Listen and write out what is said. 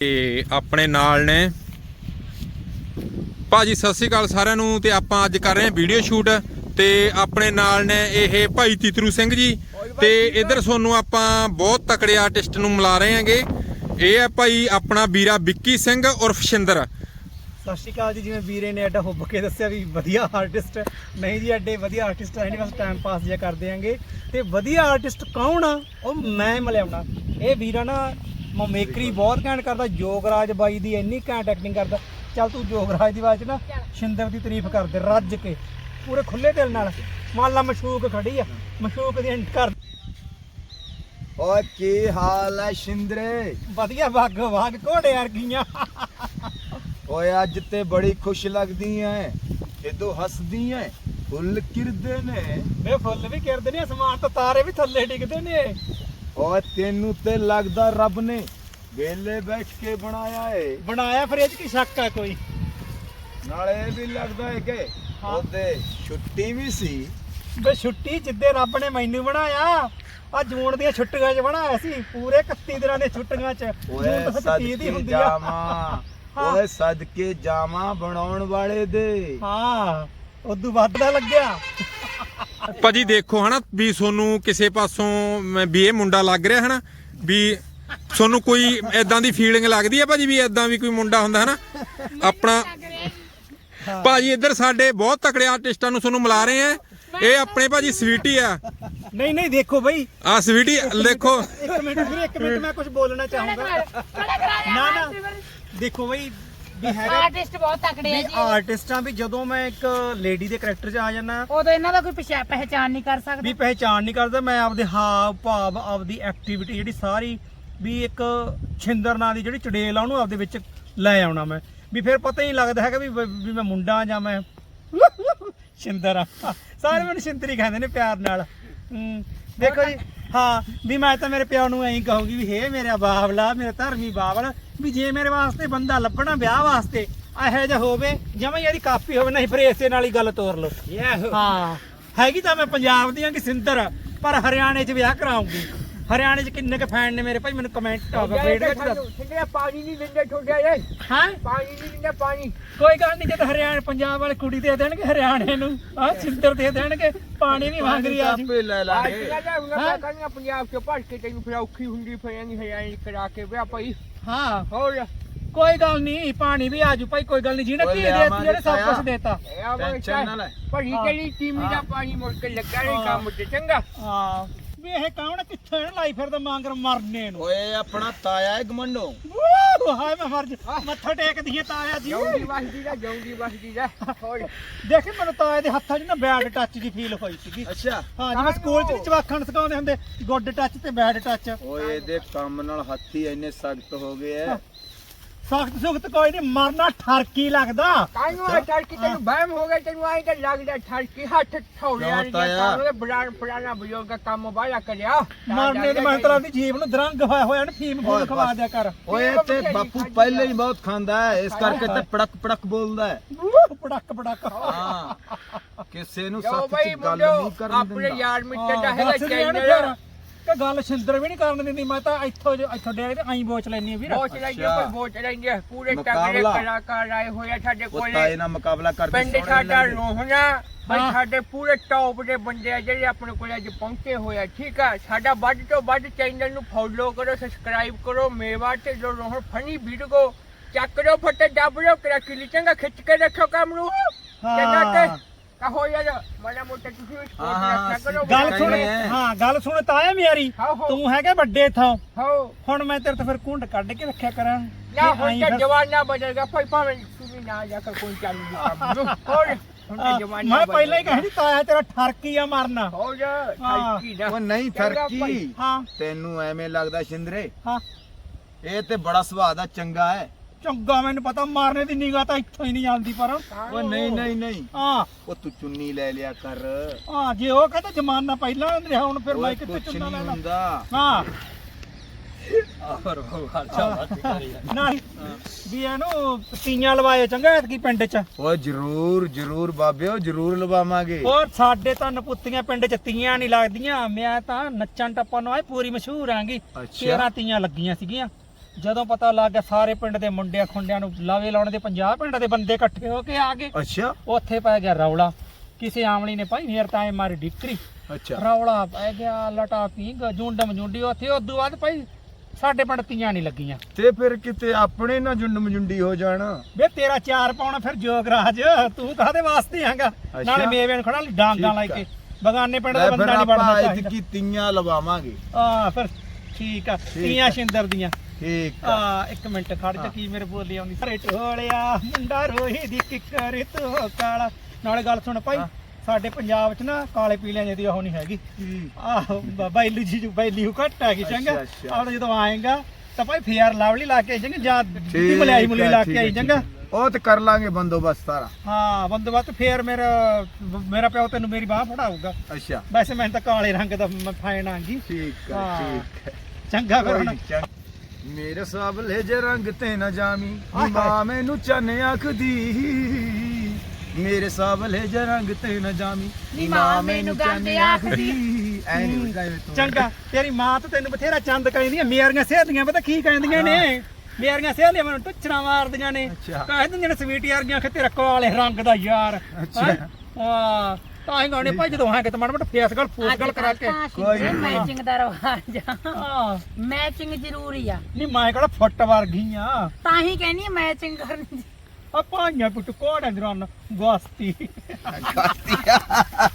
ਤੇ ਆਪਣੇ ਨਾਲ ਨੇ। ਭਾਜੀ, ਸਤਿ ਸ੍ਰੀ ਅਕਾਲ ਸਾਰਿਆਂ ਨੂੰ ਤੇ ਆਪਾਂ ਅੱਜ ਕਰ ਰਹੇ ਹਾਂ ਵੀਡੀਓ ਸ਼ੂਟ ਤੇ ਆਪਣੇ ਨਾਲ ਨੇ ਇਹ ਭਾਈ ਤਿਤਰੂ ਸਿੰਘ ਜੀ। ਤੇ ਇਧਰ ਤੁਹਾਨੂੰ ਆਪਾਂ ਬਹੁਤ ਤਕੜੇ ਆਰਟਿਸਟ ਨੂੰ ਮਿਲਾ ਰਹੇ ਹਾਂਗੇ। ਇਹ ਹੈ ਭਾਈ ਆਪਣਾ ਵੀਰਾ ਵਿੱਕੀ ਸਿੰਘ ਉਰਫ ਸ਼ਿੰਦਰ। ਸਤਿ ਸ਼੍ਰੀ ਅਕਾਲ ਜੀ, ਜਿਵੇਂ ਵੀਰੇ ਨੇ ਐਡਾ ਹੁੱਬ ਕੇ ਦੱਸਿਆ ਵੀ ਵਧੀਆ ਆਰਟਿਸਟ ਨਹੀਂ ਜੀ ਐਡੇ ਵਧੀਆ ਆਰਟਿਸਟ ਹੈ ਨਹੀਂ ਬਸ ਟਾਈਮ ਪਾਸ ਜਿਹਾ ਕਰਦੇ ਆਂਗੇ ਤੇ ਵਧੀਆ ਆਰਟਿਸਟ ਕੌਣ ਆ? ਉਹ ਮੈਂ ਮਿਲਿਆਉਣਾ ਇਹ ਵੀਰਾ ਨਾ ਮੇਕਰੀ ਬਹੁਤ ਘੈਂਟ ਕਰਦਾ ਯੋਗਰਾਜ ਬਾਈ ਦੀ ਇੰਨੀ ਘੈਂਟ ਐਕਟਿੰਗ ਕਰਦਾ। ਚੱਲ ਤੂੰ ਯੋਗਰਾਜ ਦੀ ਆਵਾਜ਼ 'ਚ ਨਾ ਸ਼ਿੰਦਰ ਦੀ ਤਾਰੀਫ ਕਰਦੇ ਰੱਜ ਕੇ। ਪੂਰੇ ਖੁੱਲੇ ਦਿਲ ਨਾਲ। ਮੰਨ ਲਾ ਮਸ਼ੂਕ ਖੜੀ ਆ ਮਸ਼ੂਕ ਦੀ ਐਂਡ ਕਰ। ਓਏ ਕੀ ਹਾਲ ਹੈ ਸ਼ਿੰਦਰੇ? ਵਧੀਆ ਵਾਗ ਵਾਗ ਘੋੜੇ ਵਰਗੀਆਂ। ਓਏ ਅੱਜ ਤੇ ਬੜੀ ਖੁਸ਼ ਲੱਗਦੀ ਐ। ਜਦੋਂ ਹੱਸਦੀ ਐ ਫੁੱਲ ਕਿਰਦੇ ਨੇ। ਵੇ ਫੁੱਲ ਵੀ ਕਿਰਦੇ ਨੇ ਅਸਮਾਨ ਤੋਂ ਤਾਰੇ ਵੀ ਥੱਲੇ ਡਿੱਗਦੇ ਨੇ। ਓਏ ਤੈਨੂੰ ਤੇ ਲੱਗਦਾ ਰੱਬ ਨੇ ਵੇਲੇ ਬੈਠ ਕੇ ਬਣਾਇਆ ਏ। ਬਣਾਇਆ ਫਿਰ ਇਹ 'ਚ ਕੀ ਸ਼ੱਕ ਆ ਕੋਈ? ਨਾਲੇ ਇਹ ਵੀ ਲੱਗਦਾ ਏ ਕਿ ਹਾਂ। ਉਹਦੇ ਛੁੱਟੀ ਵੀ ਸੀ। ਵੇ ਛੁੱਟੀ ਜਿੱਦੇ ਰੱਬ ਨੇ ਮੈਨੂੰ ਬਣਾਇਆ ਆ ਜੂਨ ਦੀਆਂ ਛੁੱਟੀਆਂ 'ਚ ਬਣਾਇਆ ਸੀ ਪੂਰੇ 31 ਦਿਨਾਂ ਦੀਆਂ ਛੁੱਟੀਆਂ 'ਚ। ਓਏ ਜੂਨ ਤਾਂ 30 ਦੀ ਸਦਕੇ ਹੁੰਦੀ ਆ। ਜਾਵਾਂ ਹਾਂ। ਓਏ ਸਦਕੇ ਜਾਵਾਂ ਬਣਾਉਣ ਵਾਲੇ ਦੇ। ਹਾਂ ਉਦੋਂ ਵੱਧ ਦਾ ਲੱਗਿਆ। ਭਾਜੀ ਦੇਖੋ ਹਨਾ ਵੀ ਤੁਹਾਨੂੰ ਕਿਸੇ ਪਾਸੋਂ ਵੀ ਇਹ ਮੁੰਡਾ ਲੱਗ ਰਿਹਾ ਹਨਾ ਵੀ ਤੁਹਾਨੂੰ ਕੋਈ ਐਦਾਂ ਦੀ ਫੀਲਿੰਗ ਲੱਗਦੀ ਹੈ ਭਾਜੀ ਵੀ ਐਦਾਂ ਵੀ ਕੋਈ ਮੁੰਡਾ ਹੁੰਦਾ ਹਨਾ? ਆਪਣਾ ਭਾਜੀ ਇੱਧਰ ਸਾਡੇ ਬਹੁਤ ਤਕੜੇ ਆਰਟਿਸਟਾਂ ਨੂੰ ਤੁਹਾਨੂੰ ਮਿਲਾ ਰਹੇ ਆ। ਇਹ ਆਪਣੇ ਭਾਜੀ ਸਵੀਟੀ ਆ। ਨਹੀਂ ਨਹੀਂ ਦੇਖੋ ਬਈ। ਆ ਸਵੀਟੀ ਦੇਖੋ। ਇੱਕ ਮਿੰਟ ਵੀਰੇ ਇੱਕ ਮਿੰਟ ਮੈਂ ਕੁਝ ਬੋਲਣਾ ਚਾਹੂੰਗਾ। ਨਾ ਨਾ। ਦੇਖੋ ਬਈ ਵੀ ਹੈਗਾ ਆਰਟਿਸਟ ਬਹੁਤ ਤਕੜੇ ਆ ਵੀ ਜੀ। ਆਰਟਿਸਟਾਂ ਵੀ ਜਦੋਂ ਮੈਂ ਇੱਕ ਲੇਡੀ ਦੇ ਕਰੈਕਟਰ 'ਚ ਆ ਜਾਣਾ ਉਦੋਂ ਇਹਨਾਂ ਦਾ ਕੋਈ ਪਛਾ- ਪਹਿਚਾਣ ਨਹੀਂ ਕਰ ਵੀ ਸਕਦਾ ਪਹਿਚਾਨ ਨਹੀਂ ਕਰਦਾ ਮੈਂ ਆਪਦੇ ਹਾਵ ਭਾਵ ਆਪਦੀ ਐਕਟੀਵਿਟੀ ਜਿਹੜੀ ਸਾਰੀ ਵੀ ਇੱਕ ਛਿੰਦਰ ਨਾਂ ਦੀ ਜਿਹੜੀ ਚੜੇਲ ਆ ਉਹਨੂੰ ਆਪਦੇ ਵਿੱਚ ਲੈ ਆਉਣਾ ਮੈਂ। ਵੀ ਫਿਰ ਪਤਾ ਹੀ ਨਹੀਂ ਲੱਗਦਾ ਹੈਗਾ ਵੀ ਵੀ ਮੈਂ ਮੁੰਡਾ ਜਾਂ ਮੈਂ ਛਿੰਦਰ ਆ। ਸਾਰੇ ਮੈਨੂੰ ਛਿੰਦਰ ਕਹਿੰਦੇ ਨੇ ਪਿਆਰ ਨਾਲ। ਹੂੰ, ਦੇਖੋ ਜੀ ਹਾਂ ਵੀ ਮੈਂ ਤਾਂ ਮੇਰੇ ਪਿਓ ਨੂੰ ਐਂ ਕਹੂੰਗੀ ਵੀ ਹੇ ਮੇਰਾ ਬਾਬਲਾ ਮੇਰਾ ਧਰਮੀ ਬਾਬਲ ਵੀ ਜੇ ਮੇਰੇ ਵਾਸਤੇ ਬੰਦਾ ਲੱਭਣਾ ਵਿਆਹ ਵਾਸਤੇ ਇਹੋ ਜਿਹਾ ਹੋਵੇ ਜਿਵੇਂ ਇਹਦੀ ਕਾਪੀ ਹੋਵੇ ਨਹੀਂ ਫਿਰ ਇਸੇ ਨਾਲ ਹੀ ਗੱਲ ਤੋਰ ਲਓ। ਹਾਂ ਹੈਗੀ ਤਾਂ ਮੈਂ ਪੰਜਾਬ ਦੀ ਹਾਂ ਕਿ ਸਿੰਦਰ ਪਰ ਹਰਿਆਣੇ 'ਚ ਵਿਆਹ ਕਰਾਉਂਗੀ। ਹਰਿਆਣੇ 'ਚ ਕਿੰਨੇ ਕ ਫੈਨ ਨੇ ਮੇਰੇ ਭਾਈ? ਮੈਨੂੰ ਕਮੈਂਟ ਫੀਡ ਵਿੱਚ ਦੱਸ। ਠੰਡੇ ਪਾਣੀ ਨਹੀਂ ਦਿੰਦੇ ਛੋਟਿਆ ਇਹ ਹਾਂ? ਪਾਣੀ ਨਹੀਂ ਦਿੰਦੇ ਪਾਣੀ। ਕੋਈ ਗੱਲ ਨਹੀਂ ਜਦ ਹਰਿਆਣਾ ਪੰਜਾਬ ਵਾਲੇ ਕੁੜੀ ਦੇ ਦੇਣਗੇ ਹਰਿਆਣੇ ਨੂੰ ਆ ਸਿੰਦਰ ਦੇ ਦੇਣਗੇ ਪਾਣੀ ਨਹੀਂ ਮੰਗ ਰਹੀ ਆ ਜੀ। ਆਪੇ ਲੈ ਅੱਜ ਲਾਂਗੇ ਉਹਨਾਂ ਹਾਂ। ਕਹਿੰਦੇ ਪੰਜਾਬ ਚ ਭੜ ਕੇ ਤੈਨੂੰ ਫਿਰ ਔਖੀ ਹੁੰਦੀ ਫਿਰ ਨਹੀਂ ਹਰਿਆਣੇ ਕਰਾ ਕੇ ਵਿਆਹ ਭਾਈ। ਹਾਂ। ਹੋਰ? ਕੋਈ ਗੱਲ ਨਹੀਂ ਪਾਣੀ ਵੀ ਆਜੂ ਭਾਈ ਕੋਈ ਗੱਲ ਨਹੀਂ। ਜਿਹਨੇ ਲੈ ਦੇਤੀ ਜਿਹੜੇ ਸਭ ਕੁਝ। ਦੇਤਾ। ਟੈਨਸ਼ਨ ਨਾ ਲੈ। ਭੜੀ ਹਾਂ। ਤੇਰੀ ਟੀਮੀ ਦਾ ਪਾਣੀ ਮੁੜ ਕੇ ਲੱਗਾ ਨਹੀਂ। ਕੰਮ ਤੇ ਚੰਗਾ? ਹਾਂ। ਵੀ ਇਹ ਕੌਣ ਕਿੱਥੇ ਲਾਈ ਫਿਰਦਾ ਮੰਗਰ ਮਰਨੇ ਨੂੰ? ਓਏ ਆਪਣਾ ਤਾਇਆ ਹੈ ਗਮੰਡੋ। ਵੂ, ਹਾਏ ਮੈਂ ਮਰ ਜਾ ਮੱਥਾ ਟੇਕਦੀ ਹੈ ਤਾਇਆ ਜੀ। ਜੌਂਦੀ ਵਸਦੀ ਦਾ ਜੌਂਦੀ ਵਸਦੀ ਦਾ ਹੋਰ। ਦੇਖੀ ਮੈਨੂੰ ਤਾਇਆ ਦੇ ਹੱਥਾਂ 'ਚ ਨਾ ਬੈਡ ਟੱਚ ਦੀ ਫੀਲ ਹੋਈ ਸੀਗੀ। ਅੱਛਾ। ਹਾਂ ਜਿਵੇਂ ਸਕੂਲ 'ਚ ਜਵਾਕਾਂ ਨੂੰ ਸਿਖਾਉਂਦੇ ਹੁੰਦੇ ਗੁੱਡ ਟੱਚ ਤੇ ਬੈਡ ਟੱਚ ਓਏ ਇਹਦੇ ਕੰਮ ਨਾਲ ਹੱਥੀ ਇੰਨੇ ਸਖਤ ਹੋ ਗਏ ਐ। ਸਖਤ ਸੁਖਤ ਕੋਈ ਨਹੀਂ ਮਰਨਾ ਠਰਕੀ ਲੱਗਦਾ। ਕਾਹਨੂੰ ਆ ਠੜਕੀ ਤੈਨੂੰ ਵਹਿਮ ਹੋ ਗਿਆ ਤੈਨੂੰ ਆਈ ਤਾਂ ਲੱਗਦਾ ਠੜਕੀ ਹੱਥ ਠੌੜਿਆ ਨਹੀਂ? ਕੰਮ ਪੁਰਾਣਾ ਪੁਰਾਣਾ ਬਜ਼ੁਰਗ ਦਾ ਕੰਮ ਬਾਹਲਾ ਕਰਿਆ। ਮਰਨੇ ਦੇ ਮਤਲਬ ਦੀ ਜੀਵ ਨੂੰ ਦਰੰਗ ਹੋਇਆ ਹੋਇਆ ਨਾ ਫੀਮ ਫੂਲ ਖਵਾ। ਦਿਆ ਕਰ। ਓਏ ਤੇ ਬਾਪੂ ਪਹਿਲੇ ਹੀ ਬਹੁਤ ਖਾਂਦਾ ਹੈ ਇਸ ਕਰਕੇ ਤੇ ਪੜਕ ਪੜਕ ਬੋਲਦਾ ਹੈ। ਪੜਕ ਪੜਕ। ਹਾਂ ਕਿਸੇ ਨੂੰ ਸੱਚ ਗੱਲ ਨਹੀਂ ਕਰਨ ਆਪਣੇ ਦਿੰਦਾ। ਯਾਰ ਮਿੱਤਰ ਦਾ ਹੈਗਾ ਦੱਸ ਕਿ ਗੱਲ ਸਿੰਦਰ ਵੀ ਨਹੀਂ ਕਰਨ ਦਿੰਦੀ ਮੈਂ ਤਾਂ ਇੱਥੋਂ ਜੋ- ਇੱਥੋਂ ਡੇਗ ਤੇ ਆਈ ਬੋਚ ਲੈਣੀ ਵੀਰ ਬਹੁਤ ਲੈਂਦੇ ਅੱਛਾ। ਕੋਈ ਬਹੁਤ ਲੈਂਦੇ ਪੂਰੇ ਤਗੜੇ ਮੁਕਾਬਲਾ। ਕਲਾਕਾਰ ਆਏ ਹੋਏ ਆ ਸਾਡੇ ਉਹ ਕੋਲੇ ਤਾਏ ਨਾਲ ਮੁਕਾਬਲਾ ਕਰਦੇ ਪਿੰਡ ਸੋਹਣੇ ਸਾਡਾ ਲੱਗਦੇ। ਰੋਹਣਾ ਬਈ। ਸਾਡੇ ਪੂਰੇ ਟੌਪ ਦੇ ਬੰਦੇ ਆ ਜਿਹੜੇ ਆਪਣੇ ਕੋਲੇ ਅੱਜ ਪਹੁੰਚੇ ਹੋਏ ਆ ਠੀਕ ਆ ਸਾਡਾ ਵੱਧ ਤੋਂ ਵੱਧ ਚੈਨਲ ਨੂੰ ਫੋਲੋ ਕਰੋ ਸਬਸਕ੍ਰਾਈਬ ਕਰੋ ਮੇਵਾ ਤੇ ਜੋ ਰੋਹਣ ਫਨੀ ਵੀਡੀਓ ਚੱਕ ਲਓ ਫੱਟੇ ਦੱਬ ਲਓ ਕਿਰਾ ਕਿਲੀ ਚੰਗਾ ਖਿੱਚ ਕੇ ਰੱਖੋ ਕੰਮ ਨੂੰ ਚੰਗਾ ਹਾਂ ਕਿ ਕਹੋ ਯਾਰ ਮਾੜਾ ਮੋਟਾ ਤੁਸੀਂ ਵੀ ਹਾਂ, ਹਾਂ, ਸਪੋਰਟ ਰੱਖਿਆ ਕਰੋ ਗੱਲ ਸੁਣ। ਹੈ। ਹਾਂ ਗੱਲ ਸੁਣ ਤਾਇਆ ਮੇਰੀ ਹਾਂ, ਹਾਂ। ਤੂੰ ਹੈਗਾ ਵੱਡੇ ਥਾਂ। ਹੋ ਹੁਣ ਮੈਂ ਤੇਰੇ ਤੋਂ ਫਿਰ ਕੁੰਡ ਕੱਢ ਕੇ ਰੱਖਿਆ ਕਰਾਂ। ਨਾ ਵੀ ਹੁਣ ਆਈਂ ਤਾਂ ਫਿਰ- ਜਵਾਨਾ ਬਦਲ ਗਿਆ ਭਾਈ ਭਾਵੇਂ ਤੂੰ ਵੀ ਨਾ ਜਾ ਕੇ ਕੋਈ ਚੱਲ ਨਹੀਂ ਕੰਮ ਨੂੰ ਹੋਰ ਹੁਣ ਤਾਂ ਹਾਂ, ਜਵਾਨਾ ਮੈਂ ਪਹਿਲਾਂ ਹੀ ਕਹਿੰਦੀ ਤਾਇਆ ਤੇਰਾ ਠਰਕੀ ਆ ਮਰਨਾ। ਹੋ ਜਾ ਹਾਂ। ਠਾਕੀ ਨਾ। ਉਹ ਨਹੀਂ ਚੰਗਾ ਭਾਈ। ਥਰਕੀ ਹਾਂ। ਤੈਨੂੰ ਐਵੇਂ ਲੱਗਦਾ ਸ਼ਿੰਦਰੇ। ਹਾਂ। ਇਹ ਤੇ ਬੜਾ ਸੁਭਾਅ ਦਾ ਚੰਗਾ ਹੈ। ਚੰਗਾ ਮੈਨੂੰ ਪਤਾ ਮਾਰਨੇ ਦੀ ਨਿਗਾਹ ਤਾਂ ਇੱਥੋਂ ਹੀ ਨਹੀਂ ਜਾਂਦੀ ਪਰ। ਉਹ ਨਹੀਂ ਨਹੀਂ ਨਹੀਂ। ਹਾਂ। ਉਹ ਤੂੰ ਚੁੰਨੀ ਲੈ ਲਿਆ ਕਰ। ਹਾਂ ਜੇ ਉਹ ਕਹਿੰਦਾ ਜ਼ਮਾਨਾ ਪਹਿਲਾਂ ਰਿਹਾ ਹੁਣ ਫਿਰ ਮੈਂ ਕਿੱਥੇ ਚੁੰਨਾ ਨਹੀਂ ਲੈਣਾ? ਹੁੰਦਾ। ਹਾਂ। ਨਹੀਂ ਵੀ ਇਹਨੂੰ ਤੀਆਂ ਲਵਾਏ ਚੰਗਾ ਐਤਕੀ ਪਿੰਡ 'ਚ। ਜਰੂਰ ਜਰੂਰ ਬਾਬਿਓ ਜਰੂਰ ਲਵਾਵਾਂਗੇ। ਹੋਰ ਸਾਡੇ ਤਾਂ ਨਪੁੱਤੀਆਂ ਪਿੰਡ 'ਚ ਤੀਆਂ ਨਹੀਂ ਲੱਗਦੀਆਂ। ਮੈਂ ਤਾਂ ਨੱਚਣ ਟੱਪਣ ਨੂੰ ਆਏ ਪੂਰੀ ਮਸ਼ਹੂਰ ਆਂਗੀ। ਅੱਛਾ। 13 ਤੀਆਂ ਲੱਗੀਆਂ ਸੀਗੀਆਂ। ਜਦੋਂ ਪਤਾ ਲੱਗ ਗਿਆ ਸਾਰੇ ਪਿੰਡ ਦੇ ਮੁੰਡਿਆਂ ਖੁੰਡਿਆਂ ਨੂੰ ਲਾਵੇ ਲਾਉਣ ਦੇ 50 ਪਿੰਡਾਂ ਦੇ ਬੰਦੇ ਇਕੱਠੇ ਹੋ ਕੇ ਆ ਗਏ। ਅੱਛਾ। ਉੱਥੇ ਪੈ ਗਿਆ ਰੌਲਾ। ਕਿਸੇ ਆਮਲੀ ਨੇ ਭਾਈ ਨੇਰ ਤਾਂ ਮਾਰੀ ਡਿਕਰੀ। ਅੱਛਾ। ਰੌਲਾ ਪੈ ਗਿਆ ਲਟਾ ਪੀਂਗ ਜੁੰਡਮ ਜੁੰਡੀ ਉੱਥੇ। ਉਦੋਂ ਬਾਅਦ ਭਾਈ ਸਾਡੇ ਪਿੰਡ ਤੀਆਂ ਨਹੀਂ ਲੱਗੀਆਂ। ਤੇ ਫਿਰ ਕਿਤੇ ਆਪਣੇ ਨਾ ਜੁੰਡ ਮਜੁੰਡੀ ਹੋ ਜਾਣਾ। ਵੇ ਤੇਰਾ ਚਾਰ ਪਾਉਣਾ ਫਿਰ ਜੋਗਰਾਜ ਤੂੰ ਕਾਹਦੇ ਵਾਸਤੇ ਆਂਗਾ? ਨਾਲੇ ਮੇਵੇਂ ਨੂੰ ਖੜਾ ਡਾਂਗਾ ਲੈ। ਕੇ। ਬਗਾਨੇ ਪਿੰਡ ਦਾ ਬੰਦਾ ਨਹੀਂ ਚਾਹੀਦਾ। ਇਤਕੀ ਤੀਆਂ ਲਵਾਵਾਂਗੇ। ਆ ਫਿਰ ਠੀਕ ਆ। ਤੀਆਂ ਸ਼ਿੰਦਰ ਦੀਆਂ। ਠੀਕ ਆ। ਆ ਇੱਕ ਮਿੰਟ ਖੜ ਜਾ ਕੀ ਮੇਰੇ ਬੋਲੀ ਆਉਂਦੀ? ਸਾਰੇ ਢੋਲਿਆ ਮੁੰਡਾ ਰੋਹੀ ਦੀ ਕਿੱਕਰ ਤੋ ਕਾਲਾ। ਨਾਲੇ ਗੱਲ ਸੁਣ ਭਾਈ ਸਾਡੇ ਪੰਜਾਬ 'ਚ ਨਾ ਕਾਲੇ ਪੀਲਿਆਂ ਜਿਹੀ ਉਹ ਨਹੀਂ ਹੈਗੀ। ਆਹੋ ਬੈਲੂ ਜੀ ਜੋ ਬੈਲੀ ਘੱਟ ਹੈਗੀ ਚੰਗਾ। ਅੱਛਾ, ਅੱਛਾ। ਆਹ ਜਦੋਂ ਆਏਗਾ ਤਾਂ ਭਾਈ ਫੇਰ ਲਵਲੀ ਲਾ ਕੇ ਆਈ ਚੰਗਾ। ਜਾਂ ਦਿੱਤੀ ਠੀਕ ਮਲਿਆਈ ਮੁਲੀ ਆ, ਲਾ ਠੀਕ ਕੇ ਆਈ ਠੀਕ ਚੰਗਾ। ਉਹ ਤੇ ਕਰ ਲਾਂਗੇ ਬੰਦੋਬਸਤ ਸਾਰਾ। ਹਾਂ ਬੰਦੋਬਸਤ ਫੇਰ ਮੇਰਾ ਮੇਰਾ ਪਿਓ ਤੈਨੂੰ ਮੇਰੀ ਬਾਹ ਫੜਾਊਗਾ। ਅੱਛਾ। ਵੈਸੇ ਮੈਂ ਤਾਂ ਕਾਲੇ ਰੰਗ ਦਾ ਫੈਨ ਆਂਗੀ ਠੀਕ ਹੈ ਹਾਂ। ਠੀਕ ਹੈ ਚੰਗਾ ਫਿਰ ਕੋਈ ਹੁਣ। ਨੀ, ਚੰਗ- ਮੇਰੇ ਸਾਬਲੇ ਜੇ ਰੰਗ ਤੇ ਨਾ ਜਾਮੀ। ਮਾਂ ਮੈਨੂੰ ਚੰਨ ਆਖਦੀ ਮੇਰੇ ਸਾਬਲੇ ਜੇ ਰੰਗ ਤੇ ਨਾ ਜਾਮੀ ਨੀ ਮਾਂ ਮੈਨੂੰ ਗੰਦ ਆਖਦੀ। ਐ ਨਹੀਂ ਤੂੰ ਚੰਗਾ ਤੇਰੀ ਮਾਂ ਤਾਂ ਤੈਨੂੰ ਬਥੇਰਾ ਚੰਦ ਕਹਿੰਦੀ ਆ ਮੇਰੀਆਂ ਸਹੇਲੀਆਂ ਪਤਾ ਕੀ ਕਹਿੰਦੀਆਂ ਨੇ ਮੇਰੀਆਂ ਸਹੇਲੀਆਂ ਮੈਨੂੰ ਟੁੱਚਣਾ ਮਾਰਦੀਆਂ ਨੇ। ਕਹਿੰਦੀਆਂ ਨੇ ਸਵੀਟੀ ਵਰਗੀਆਂ ਕਿ ਤੇਰਾ ਕਾਲੇ ਰੰਗ ਦਾ ਯਾਰ। ਹੈਂ? ਤਾਂ ਹੀ ਗਾਣੇ ਭਾਈ ਜਦੋਂ ਹਾਂ ਕਿ ਮਾੜਾ ਮੋਟਾ ਫੇਸ ਗੱਲ ਫੂਸ ਗੱਲ ਕਰਾ ਕੇ। ਕੋਈ। ਮੈਚਿੰਗ ਦਾ ਰਵਾਜ ਆ। ਹਾਂ। ਮੈਚਿੰਗ ਜ਼ਰੂਰੀ ਆ। ਨਹੀਂ ਮੈਂ ਕਿਹੜਾ ਫੁੱਟ ਵਰਗੀ ਆ। ਤਾਂ ਹੀ ਕਹਿੰਦੀ ਮੈਚਿੰਗ ਕਰਨੀ ਆ ਪਾਈਆਂ ਪੁੱਟ ਕੋੜਾ ਖਾਤੀ ਆ।